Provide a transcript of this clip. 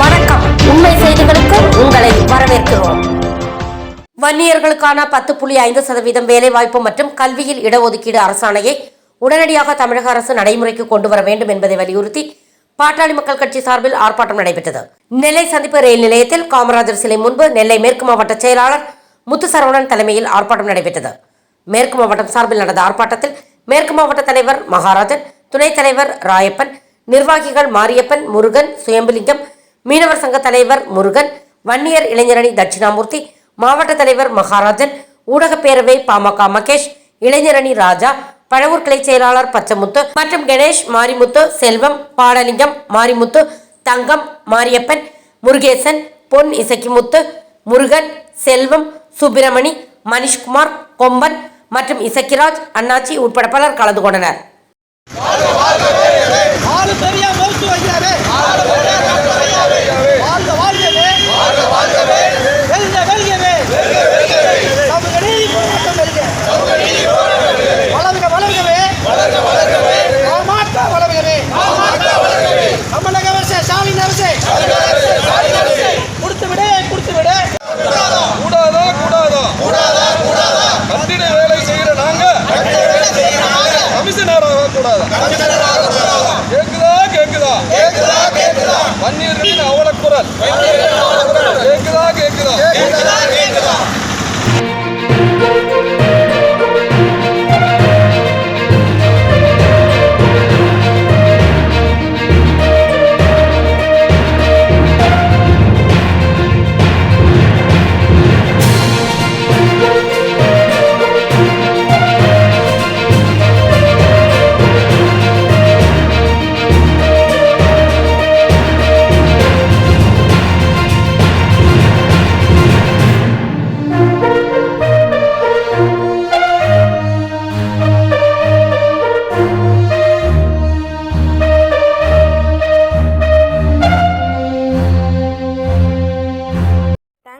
வணக்கம். உண்மை செய்திகளுக்கு உங்களை வரவேற்கிறோம். வன்னியர்களுக்கான பத்து புள்ளி ஐந்து சதவீதம் வேலைவாய்ப்பு மற்றும் கல்வியில் இடஒதுக்கீடு அரசாணையை உடனடியாக தமிழக அரசு நடைமுறைக்கு கொண்டு வர வேண்டும் என்பதை வலியுறுத்தி பாட்டாளி மக்கள் கட்சி சார்பில் ஆர்ப்பாட்டம் நடைபெற்றது. நெல்லை சந்திப்பு ரயில் நிலையத்தில் காமராஜர் சிலை முன்பு நெல்லை மேற்கு மாவட்ட செயலாளர் முத்து சரவணன் தலைமையில் ஆர்ப்பாட்டம் நடைபெற்றது. மேற்கு மாவட்டம் சார்பில் நடந்த ஆர்ப்பாட்டத்தில் மேற்கு மாவட்ட தலைவர் மகாராஜன் துணைத் தலைவர் ராயப்பன் நிர்வாகிகள் மாரியப்பன் முருகன் சுயம்புலிங்கம் மீனவர் சங்க தலைவர் முருகன் வன்னியர் இளைஞரணி தட்சிணாமூர்த்தி மாவட்ட தலைவர் மகாராஜன் ஊடகப் பேரவை பாமக மகேஷ் இளைஞரணி ராஜா பழவூர் கிளை செயலாளர் பச்சமுத்து மற்றும் கணேஷ் மாரிமுத்து செல்வம் பாடலிங்கம் மாரிமுத்து தங்கம் மாரியப்பன் முருகேசன் பொன் இசக்கிமுத்து முருகன் செல்வம் சுப்பிரமணி மணிஷ்குமார் கொம்பன் மற்றும் இசக்கிராஜ் அண்ணாச்சி உட்பட பலர் கலந்து கொண்டனர். কোরআন